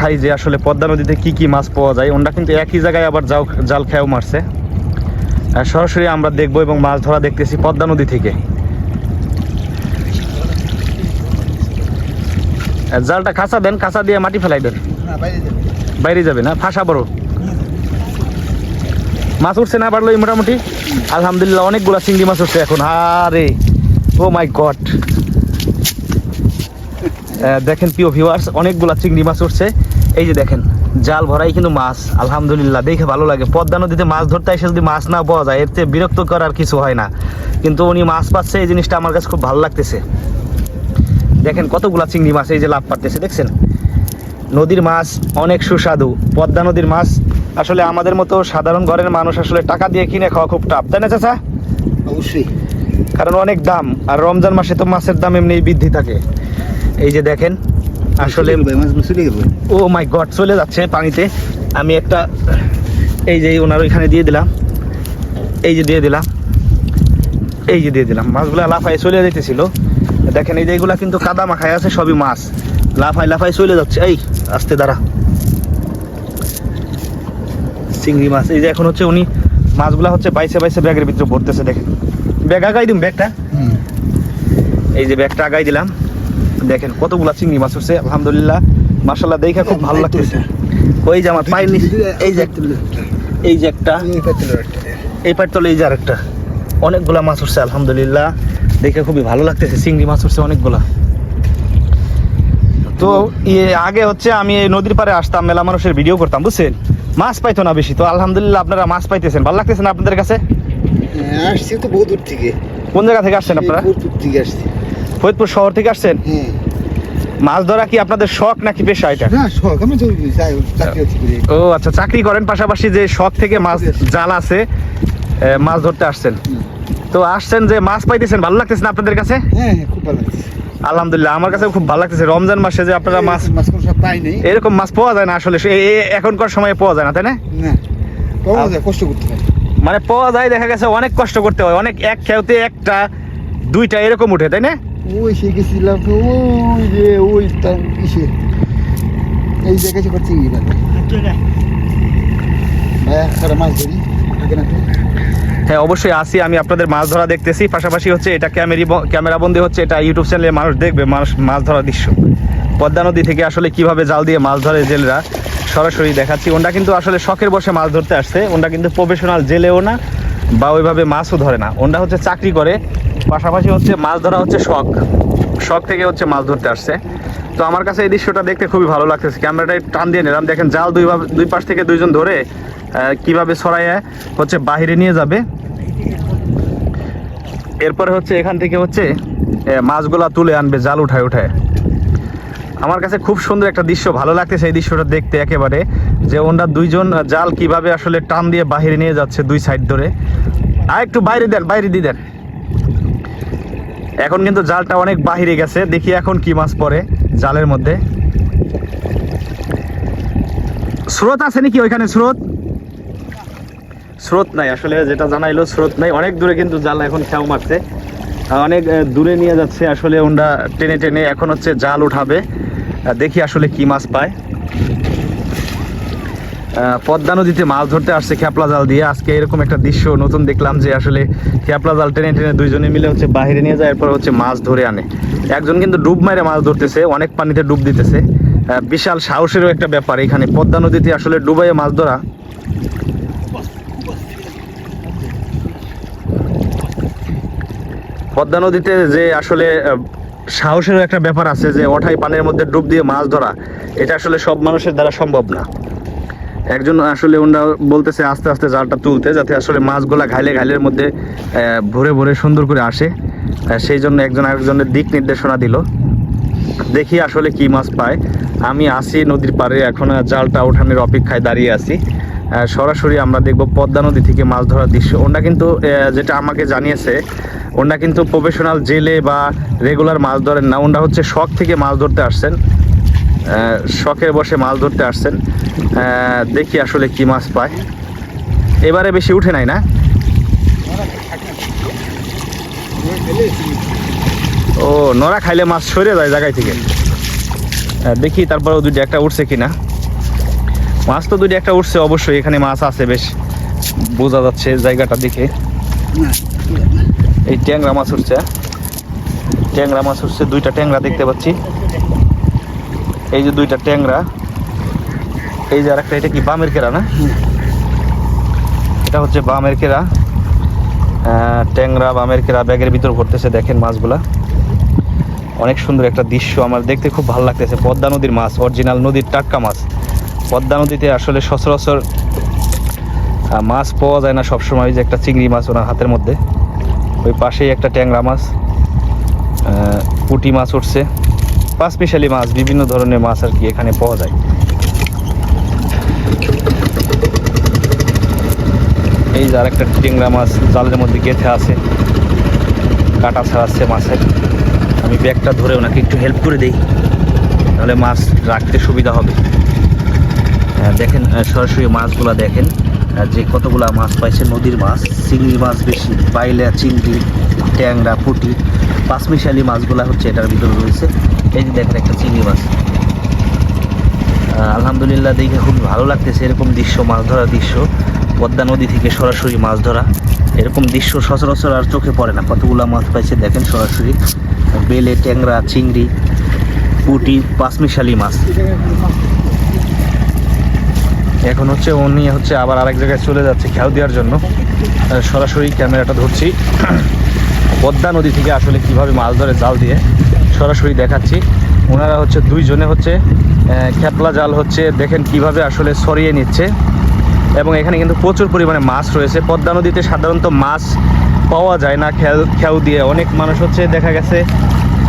খাই যে আসলে পদ্মা নদীতে কি কি মাছ পাওয়া যায় ওনরা কিন্তু একই জায়গায় আবার জাল জাল খেয়েও মারছে। সরাসরি আমরা দেখব এবং মাছ ধরা দেখতেছি পদ্মা নদী থেকে। জালটা কাঁচা দেন কাঁচা দিয়ে মাটি ফেলাই দেন। বাইরে যাবে। না ফাঁসা বড়। মাছ উঠছে না পারল মোটামুটি। আলহামদুলিল্লাহ অনেকগুলা চিংড়ি মাছ উঠছে এখন। আরে ও মাই গড। দেখেন প্রিয় ভিউয়ার্স অনেকগুলা চিংড়ি মাছ উঠছে। এই যে দেখেন জাল ভরাই কিন্তু মাছ আলহামদুলিল্লাহ দেখে ভালো লাগে। পদ্মা নদীতে মাছ ধরতে এসে যদি মাছ না পাওয়া যায় এর চেয়ে বিরক্ত করার কিছু হয় না। কিন্তু উনি মাছ পাচ্ছে এই জিনিসটা আমার কাছে খুব ভালো লাগতেছে। দেখেন কতগুলা চিংড়ি মাছ এই যে লাভ পারতেছে দেখছেন? নদীর মাছ অনেক সুস্বাদু। পদ্মা নদীর মাছ আসলে আমাদের মতো সাধারণ ঘরের মানুষ আসলে টাকা দিয়ে কিনে খাওয়া খুব টাফ তাই না চাচা? অবশ্যই। কারণ অনেক দাম আর রমজান মাসে তো মাছের দাম এমনি বৃদ্ধি থাকে। এই যে দেখেন আসলে ও মাই গড চলে যাচ্ছে পানিতে। আমি একটা এই যে ওনার ওইখানে দিয়ে দিলাম। এই যে দিয়ে দিলাম। এই যে দিয়ে দিলাম। মাছগুলো লাফায় চলে যেতেছিল দেখেন এই যে এইগুলা কিন্তু কাদা মাখায় আছে সবই মাছ। লাফায় লাফায় চলে যাচ্ছে। এই আস্তে দাঁড়া। চিংড়ি মাছ। এই যে এখন হচ্ছে উনি মাছগুলা হচ্ছে বাইসে বাইসে ব্যাগের ভিতরে ভরতেছে দেখেন। ব্যাগ আগাই দিন ব্যাগটা। এই যে ব্যাগটা আগাই দিলাম। দেখেন কতগুলা চিংড়ি মাছ হচ্ছে আলহামদুলিল্লাহ। মাসাল্লাহ দেখে খুব ভালো লাগতেছে। ওই যে আমার পায়ের নিচে এই যে এই যে একটা। এই পায়ের তলে এই যে আরেকটা। অনেকগুলা মাছ উঠছে আলহামদুলিল্লাহ। দেখে খুবই ভালো লাগতেছে চিংড়ি মাছ উঠছে অনেকগুলা। তো ইয়ে আগে হচ্ছে আমি এই নদীর পাড়ে আসতাম মেলা মানুষের ভিডিও করতাম বুঝছেন? মাছ পাইতো না বেশি তো আলহামদুলিল্লাহ আপনারা মাছ পাইতেছেন। ভালো লাগতেছে না আপনাদের কাছে? আসছি তো বহু দূর থেকে। কোন জায়গা থেকে আসছেন আপনারা? থেকে আসছি। ফরিদপুর শহর থেকে আসছেন? হ্যাঁ। মাছ ধরা কি আপনাদের শখ নাকি পেশা এটা? না শখ। আমি করি। ও আচ্ছা চাকরি করেন পাশাপাশি যে শখ থেকে মাছ জাল আছে মাছ ধরতে আসছেন। তো আসছেন যে মাছ পাইতেছেন ভালো লাগতেছে না আপনাদের কাছে? হ্যাঁ হ্যাঁ খুব ভালো লাগছে আলহামদুলিল্লাহ আমার কাছে খুব ভালো লাগতেছে। রমজান মাসে যে আপনারা মাছ মাছ কোনো পাই নেই। এরকম মাছ পাওয়া যায় না আসলে এখনকার সময়ে পাওয়া যায় না তাই না? না পাওয়া যায় কষ্ট করতে হয়। মানে পাওয়া যায় দেখা গেছে অনেক কষ্ট করতে হয় অনেক এক খেউতে একটা দুইটা এরকম উঠে তাই না? ওই সে গেছিলাম ওই যে, ওই তার ইসে। এই জায়গায় সারা মাছ ধরি? হ্যাঁ অবশ্যই আসি, আমি আপনাদের মাছ ধরা দেখতেছি। পাশাপাশি হচ্ছে এটা ক্যামেরি বন্দি হচ্ছে, এটা ইউটিউব চ্যানেলে মানুষ দেখবে, মানুষ মাছ ধরার দৃশ্য। পদ্মা নদী থেকে আসলে কীভাবে জাল দিয়ে মাছ ধরে জেলেরা, সরাসরি দেখাচ্ছি। ওনরা কিন্তু আসলে শখের বসে মাছ ধরতে আসছে, ওনরা কিন্তু প্রফেশনাল জেলেও না বা ওইভাবে মাছও ধরে না। ওনরা হচ্ছে চাকরি করে, পাশাপাশি হচ্ছে মাছ ধরা হচ্ছে শখ। শখ থেকে হচ্ছে মাছ ধরতে আসছে। তো আমার কাছে এই দৃশ্যটা দেখতে খুবই ভালো লাগতেছে। ক্যামেরাটা টান দিয়ে নিলাম। দেখেন, জাল দুইভাবে দুই পাশ থেকে দুইজন ধরে কীভাবে ছড়াইয়ে হচ্ছে বাহিরে নিয়ে যাবে। এরপরে হচ্ছে এখান থেকে হচ্ছে মাছগুলা তুলে আনবে, জাল উঠায় উঠায়। আমার কাছে খুব সুন্দর একটা দৃশ্য, ভালো লাগতেছে এই দৃশ্যটা দেখতে একেবারে, যে ওনারা দুইজন জাল কীভাবে আসলে টান দিয়ে বাহিরে নিয়ে যাচ্ছে দুই সাইড ধরে। আর একটু বাইরে দেন, বাইরে দিয়ে দেন। এখন কিন্তু জালটা অনেক বাহিরে গেছে, দেখি এখন কি মাছ পড়ে জালের মধ্যে। স্রোত আছে নাকি ওইখানে স্রোত? স্রোত নাই, আসলে যেটা জানাইলো স্রোত নাই। অনেক দূরে কিন্তু জাল এখন খেয়াও মারছে। অনেক দূরে নিয়ে যাচ্ছে আসলে ওনরা টেনে টেনে, এখন হচ্ছে জাল উঠাবে। দেখি আসলে কি মাছ পায়। পদ্মা নদীতে মাছ ধরতে আসছে খেপলা জাল দিয়ে। আজকে এরকম একটা দৃশ্য নতুন দেখলাম যে আসলে খেপলা জাল টেনে টেনে দুইজনে মিলে হচ্ছে বাইরে নিয়ে যায়, এরপর হচ্ছে মাছ ধরে আনে। একজন কিন্তু ডুব মারে মাছ ধরতেছে, অনেক পানিতে ডুব দিতেছে। বিশাল সাহসেরও একটা ব্যাপার এখানে। পদ্মা নদীতে আসলে ডুবাইয়ে মাছ ধরা। পদ্মা নদীতে যে আসলে আহ, সাহসের একটা ব্যাপার আছে যে ওঠাই পানির মধ্যে ডুব দিয়ে মাছ ধরা এটা আসলে সব মানুষের দ্বারা সম্ভব না। একজন আসলে ওনারা বলতেছে আস্তে আস্তে জালটা তুলতে যাতে আসলে মাছগুলা ঘাইলে ঘাইলের মধ্যে ভরে ভরে সুন্দর করে আসে। সেই জন্য একজন আরেকজনের দিক নির্দেশনা দিল। দেখি আসলে কি মাছ পায়। আমি আসি নদীর পাড়ে এখন জালটা ওঠানোর অপেক্ষায় দাঁড়িয়ে আছি। সরাসরি আমরা দেখব পদ্মা নদী থেকে মাছ ধরার দৃশ্য। ওনারা কিন্তু যেটা আমাকে জানিয়েছে ওনারা কিন্তু প্রফেশনাল জেলে বা রেগুলার মাছ ধরেন না। ওনারা হচ্ছে শখ থেকে মাছ ধরতে আসছেন। শখের বসে মাছ ধরতে আসছেন। দেখি আসলে কি মাছ পায়। এবারে বেশি উঠে নাই না? ও, নড়া খাইলে মাছ সরে যায় জায়গায় থেকে। দেখি তারপরে দুইটা একটা উঠছে কিনা। মাছ তো দুইটা একটা উঠছে, অবশ্যই এখানে মাছ আছে বেশ। বোঝা যাচ্ছে জায়গাটা দেখে। এই ট্যাংরা মাছ উঠছে। ট্যাংরা মাছ উঠছে, দুইটা ট্যাংরা দেখতে পাচ্ছি। এই যে দুইটা ট্যাংরা। এই যে আরেকটা, এটা কি বামের কেরা না? এটা হচ্ছে বামের কেরা। ট্যাংরা বামের কেরা ব্যাগের ভিতর ভরতেছে দেখেন মাছগুলা। অনেক সুন্দর একটা দৃশ্য, আমার দেখতে খুব ভালো লাগতেছে। পদ্মা নদীর মাছ, অরিজিনাল নদীর টাটকা মাছ। পদ্মা নদীতে আসলে সচরাচর মাছ পাওয়া যায় না সবসময় যে একটা চিংড়ি মাছ ওনার হাতের মধ্যে। ওই পাশেই একটা ট্যাংরা মাছ পুঁটি মাছ উঠছে। পাঁচ মিশালি মাছ, বিভিন্ন ধরনের মাছ আর কি এখানে পাওয়া যায়। এই যে আরেকটা ট্যাংরা মাছ জালের মধ্যে গেঁথে আছে, কাটা ছাড়াচ্ছে মাছের। আমি ব্যাগটা ধরে ওনাকে একটু হেল্প করে দিই, তাহলে মাছ রাখতে সুবিধা হবে। দেখেন সরাসরি মাছগুলা দেখেন যে কতগুলা মাছ পাইছে নদীর মাছ, চিংড়ি মাছ বেশি বাইলা চিংড়ি, ট্যাংরা, পুঁটি, পাঁচমিশালি মাছগুলা হচ্ছে এটার ভিতরে রয়েছে। এই যে দেখেন একটা চিংড়ি মাছ। আলহামদুলিল্লাহ দেখে খুব ভালো লাগতেছে এরকম দৃশ্য, মাছ ধরার দৃশ্য। পদ্মা নদী থেকে সরাসরি মাছ ধরা। এরকম দৃশ্য সচরাচর আর চোখে পড়ে না। কতগুলা মাছ পাইছে দেখেন সরাসরি। বেলে, ট্যাংরা, চিংড়ি, পুঁটি, পাঁচমিশালি মাছ। এখন হচ্ছে উনি হচ্ছে আবার আরেক জায়গায় চলে যাচ্ছে খেয়াল দেওয়ার জন্য। সরাসরি ক্যামেরাটা ধরছি। পদ্মা নদী থেকে আসলে কীভাবে মাছ ধরে জাল দিয়ে সরাসরি দেখাচ্ছি। ওনারা হচ্ছে দুইজনে হচ্ছে খেপলা জাল হচ্ছে দেখেন কীভাবে আসলে সরিয়ে নিচ্ছে। এবং এখানে কিন্তু প্রচুর পরিমাণে মাছ রয়েছে। পদ্মা নদীতে সাধারণত মাছ পাওয়া যায় না, খেল খেউ দিয়ে। অনেক মানুষ হচ্ছে দেখা গেছে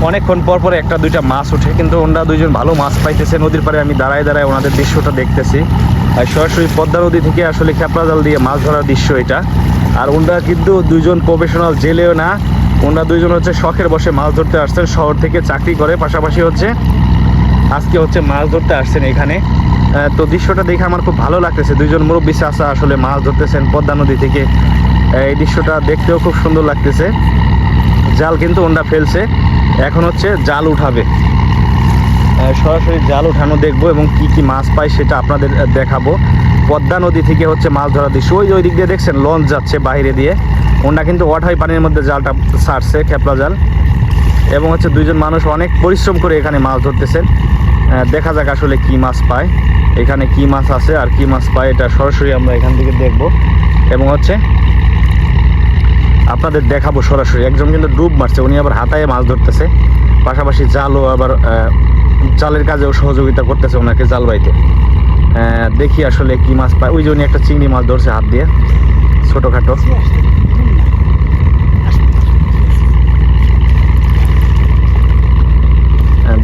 অনেকক্ষণ পর পর একটা দুইটা মাছ ওঠে, কিন্তু ওনারা দুইজন ভালো মাছ পাইতেছে। নদীর পাড়ে আমি দাঁড়ায় দাঁড়ায় ওনাদের দৃশ্যটা দেখতেছি। আর সরাসরি পদ্মা নদী থেকে আসলে খেপলা জাল দিয়ে মাছ ধরার দৃশ্য এটা। আর ওনারা কিন্তু দুইজন প্রফেশনাল জেলেও না, ওনারা দুইজন হচ্ছে শখের বসে মাছ ধরতে আসছেন, শহর থেকে চাকরি করে। পাশাপাশি হচ্ছে, আজকে হচ্ছে মাছ ধরতে আসছেন এখানে। তো দৃশ্যটা দেখে আমার খুব ভালো লাগতেছে। দুইজন মুরব্বী চাষা আসলে মাছ ধরতেছেন পদ্মা নদী থেকে। এই দৃশ্যটা দেখতেও খুব সুন্দর লাগতেছে। জাল কিন্তু ওনরা ফেলছে। এখন হচ্ছে জাল উঠাবে। সরাসরি জাল উঠানো দেখব এবং কি কি মাছ পাই সেটা আপনাদের দেখাবো। পদ্মা নদী থেকে হচ্ছে মাছ ধরার দৃশ্য ওই ওই দিক দিয়ে দেখছেন, লঞ্চ যাচ্ছে বাইরে দিয়ে। ওনরা কিন্তু ওয়াঠাই পানির মধ্যে জালটা ছাড়ছে খেপলা জাল। এবং হচ্ছে দুইজন মানুষ অনেক পরিশ্রম করে এখানে মাছ ধরতেছেন। দেখা যাক আসলে কি মাছ পায়, এখানে কি মাছ আছে আর কি মাছ পায়, এটা সরাসরি আমরা এখান থেকে দেখব। এবং হচ্ছে আপনাদের দেখাবো সরাসরি। একজন কিন্তু ডুব মারছে, উনি আবার হাতায় মাছ ধরতেছে। পাশাপাশি জালও আবার জালের কাজেও সহযোগিতা করতেছে ওনাকে জাল বাইতে। দেখি আসলে কি মাছ পায়। ওই যে উনি একটা চিংড়ি মাছ ধরছে হাত দিয়ে, ছোটোখাটো।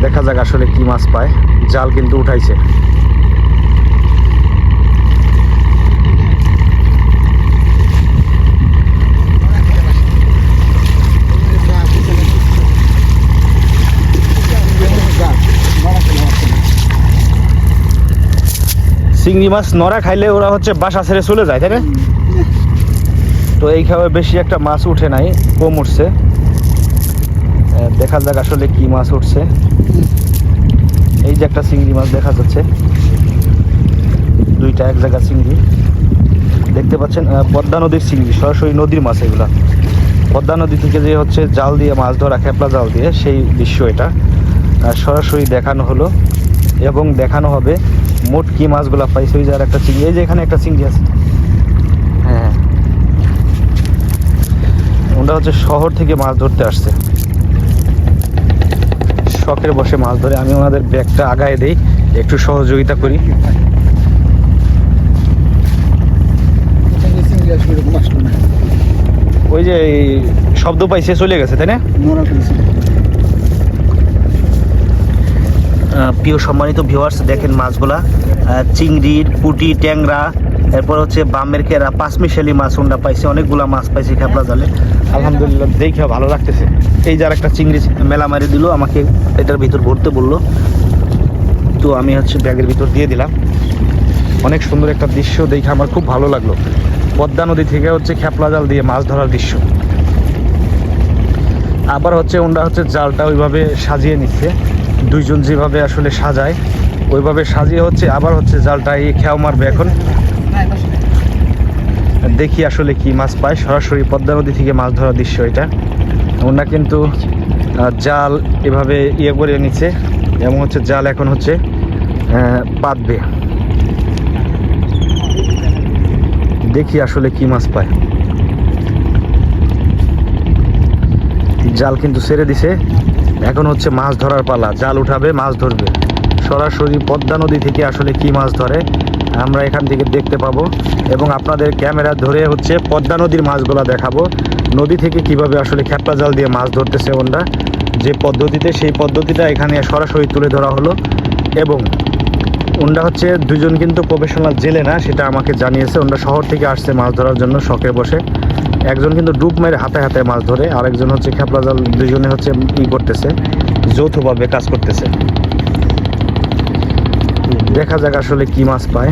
দেখা যাক আসলে কি মাছ পায়। জাল কিন্তু উঠাইছে। চিংড়ি মাছ নড়া খাইলে ওরা হচ্ছে বাসা ছেড়ে চলে যায়, তাই না? তো এই খাওয়ায় বেশি একটা মাছ উঠে নাই, কম উঠছে। দেখা যাক আসলে কি মাছ উঠছে। এই যে একটা চিংড়ি মাছ দেখা যাচ্ছে। দুইটা, এক জায়গা চিংড়ি। দেখতে পাচ্ছেন পদ্মা নদীর চিংড়ি, সরাসরি নদীর মাছ এগুলা। পদ্মা নদী থেকে যে হচ্ছে জাল দিয়ে মাছ ধরা, খেপলা জাল দিয়ে, সেই দৃশ্য এটা। সরাসরি দেখানো হলো এবং দেখানো হবে মোট কি মাছগুলা পাইছে? ওই যে আর একটা চিংড়ি। এই যে এখানে একটা চিংড়ি আছে। হ্যাঁ। ওটা হচ্ছে শহর থেকে মাছ ধরতে আসছে। শখের বসে মাছ ধরে। আমি ওনাদের ব্যাগটা আগায় দেই। একটু সহযোগিতা করি। ওই যে শব্দ পাইছে চলে গেছে তাই না? প্রিয় সম্মানিত ভিউয়ার্স দেখেন মাছগুলা। চিংড়ির পুঁটি, ট্যাংরা, এরপর হচ্ছে বামের কেরা পাঁচমিশালি মাছ ওনরা পাইছে, অনেকগুলা মাছ পাইছে খেপলা জালে। আলহামদুলিল্লাহ, দেখে ভালো লাগতেছে। এই যার একটা চিংড়ি মেলা মারি দিল, আমাকে এটার ভিতর ভরতে বলল। তো আমি হচ্ছে ব্যাগের ভিতর দিয়ে দিলাম। অনেক সুন্দর একটা দৃশ্য দেখে আমার খুব ভালো লাগল। পদ্মা নদী থেকে হচ্ছে খেপলা জাল দিয়ে মাছ ধরার দৃশ্য। আবার হচ্ছে ওনরা হচ্ছে জালটা ওইভাবে সাজিয়ে নিচ্ছে। দুইজন যেভাবে আসলে সাজায়, ওইভাবে সাজিয়ে হচ্ছে, আবার হচ্ছে জালটা এই খেয়াও মারবে এখন। দেখি আসলে কি মাছ পায়। সরাসরি পদ্মা নদী থেকে মাছ ধরার দৃশ্য এটা। ওনারা কিন্তু জাল এভাবে ইয়ে করে নিচ্ছে এবং হচ্ছে জাল এখন হচ্ছে পাতবে। দেখি আসলে কি মাছ পায়। জাল কিন্তু ছেড়ে দিছে। এখন হচ্ছে মাছ ধরার পালা। জাল উঠাবে, মাছ ধরবে। সরাসরি পদ্মা নদী থেকে আসলে কি মাছ ধরে, আমরা এখান থেকে দেখতে পাবো। এবং আপনাদের ক্যামেরা ধরে হচ্ছে পদ্মা নদীর মাছগুলো দেখাবো। নদী থেকে কীভাবে আসলে খেপলা জাল দিয়ে মাছ ধরতেছে ওনরা যে পদ্ধতিতে, সেই পদ্ধতিটা এখানে সরাসরি তুলে ধরা হলো। এবং ওনরা হচ্ছে দুজন কিন্তু প্রফেশনাল জেলে না, সেটা আমাকে জানিয়েছে। ওনরা শহর থেকে আসছে মাছ ধরার জন্য, শখে বসে। একজন কিন্তু ডুব মেরে হাতে হাতে মাছ ধরে আরেকজন হচ্ছে খেপলা জাল দুজনে হচ্ছে ই করতেছে। যৌথভাবে কাজ করতেছে। দেখা যাক আসলে কি মাছ পায়।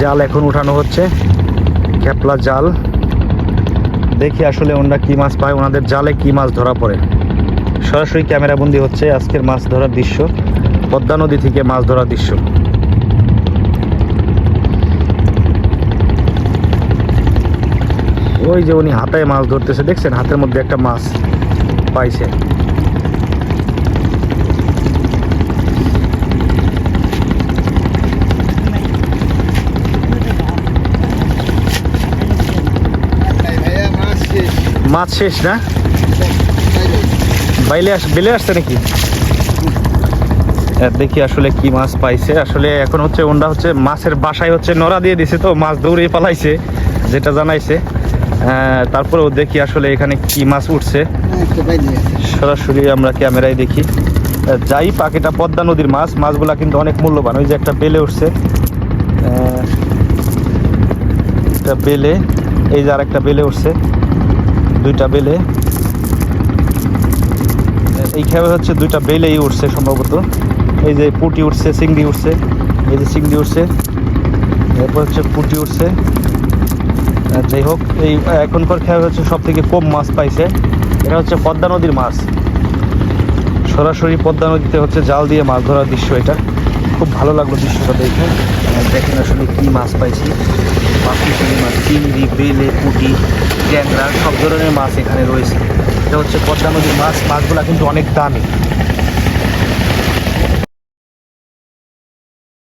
জাল এখন উঠানো হচ্ছে খেপলা জাল। দেখি আসলে ওনারা কি মাছ পায় ওনাদের জালে কি মাছ ধরা পড়ে। সরাসরি ক্যামেরা বন্দি হচ্ছে আজকের মাছ ধরার দৃশ্য পদ্মা নদী থেকে মাছ ধরার দৃশ্য। ওই যে উনি হাতায় মাছ ধরতেছে, দেখছেন? হাতের মধ্যে একটা মাছ পাইছে। মাছ শেষ না? বাইলে আস বেলে আসছে নাকি? দেখি আসলে কি মাছ পাইছে। আসলে এখন হচ্ছে ওনরা হচ্ছে মাছের বাসায় হচ্ছে নড়া দিয়ে দিছে তো, মাছ দৌড়ে পালাইছে, যেটা জানাইছে। তারপরেও দেখি আসলে এখানে কি মাছ উঠছে। সরাসরি আমরা ক্যামেরায় দেখি। যাই পাক এটা পদ্মা নদীর মাছ। মাছগুলা কিন্তু অনেক মূল্যবান। ওই যে একটা বেলে উঠছে। একটা বেলে। এই যে আর একটা বেলে উঠছে। দুইটা বেলে। এইখানে হচ্ছে দুইটা বেলেই উঠছে সম্ভবত। এই যে পুটি উঠছে চিংড়ি উঠছে। এই যে চিংড়ি উঠছে। এরপর হচ্ছে পুটি উঠছে। যাই হোক, এই এখনকার খেয়াল হচ্ছে সব থেকে কম মাছ পাইছে। এটা হচ্ছে পদ্মা নদীর মাছ। সরাসরি পদ্মা নদীতে হচ্ছে জাল দিয়ে মাছ ধরার দৃশ্য এটা। খুব ভালো লাগল দৃশ্যটা দেখে। দেখেন আসলে কি মাছ পাইছি। পাখি মাছ। চিংড়ি, বেলে, পুটি, ট্যাংরা, সব ধরনের মাছ এখানে রয়েছে। এটা হচ্ছে পদ্মা নদীর মাছ। মাছগুলো কিন্তু অনেক দামি।